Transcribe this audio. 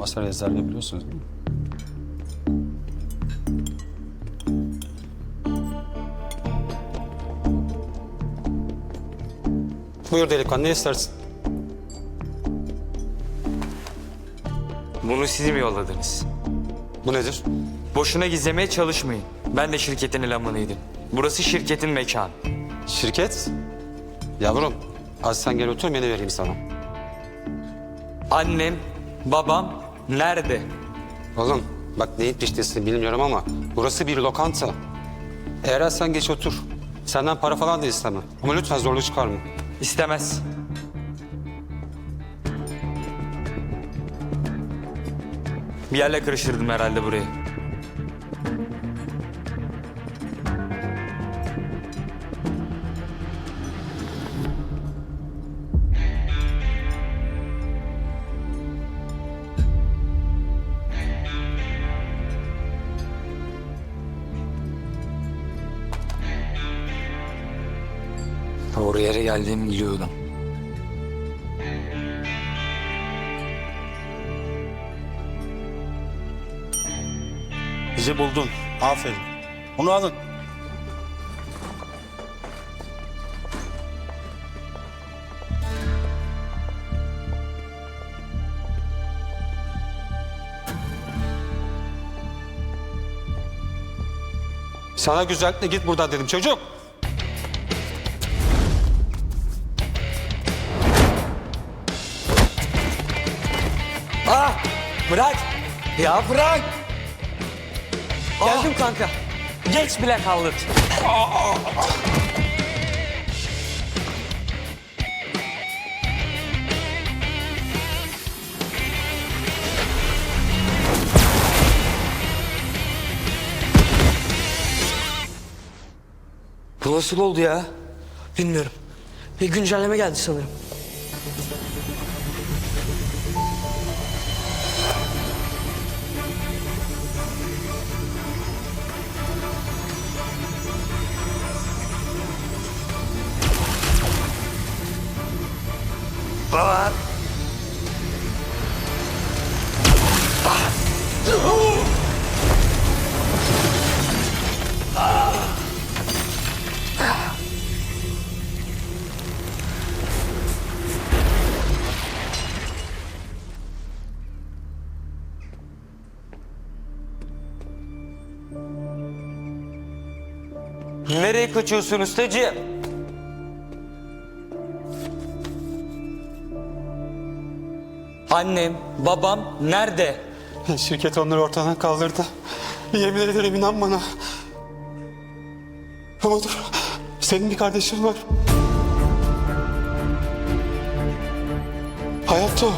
Masar Eczane biliyorsunuz değil mi? Buyur delikanlı ne istersin? Bunu siz mi yolladınız? Bu nedir? Boşuna gizlemeye çalışmayın. Ben de şirketin elemanıydım. Burası şirketin mekanı. Şirket? Yavrum az sen gel otur menü vereyim sana. Annem, babam nerede? Oğlum bak neyin piştesini bilmiyorum ama burası bir lokanta. Eğer sen geç otur. Senden para falan da istemem. Ama lütfen zorluk çıkarma. İstemez. Bir yerle karıştırdım herhalde burayı. Doğru yere geldiğimi biliyordum. Bizi buldun. Aferin. Onu alın. Sana güzellikle git buradan dedim çocuk. Bırak! Ya bırak! Geldim kanka. Geç bile kaldık. Bu nasıl oldu ya? Bilmiyorum. Bir güncelleme geldi sanırım. But... Nereye kaçıyorsun ustacı? Annem, babam nerede? Şirket onları ortadan kaldırdı. Yemin ederim inan bana. Ama dur. Senin bir kardeşin var. Hayatta o.